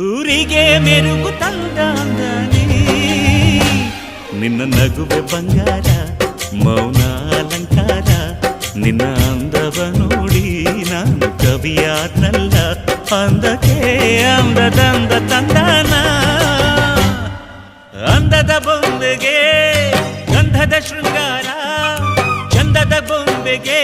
ಊರಿಗೆ ಮೆರುಗು ತಂದ ನಿನ್ನ ನಗುವೆ ಬಂಗಾರ, ಮೌನ ಅಲಂಕಾರ, ನಿನ್ನ ಅಂದವ ನೋಡಿ ನಾನು ಕವಿಯಾದ್ನಲ್ಲ ಅಂದಕ್ಕೆ ಅಂದದಂದ ತಂದನ. ಅಂದದ ಬೊಂಬೆಗೆ, ಗಂಧದ ಶೃಂಗಾರ, ಚಂದದ ಬೊಂಬೆಗೆ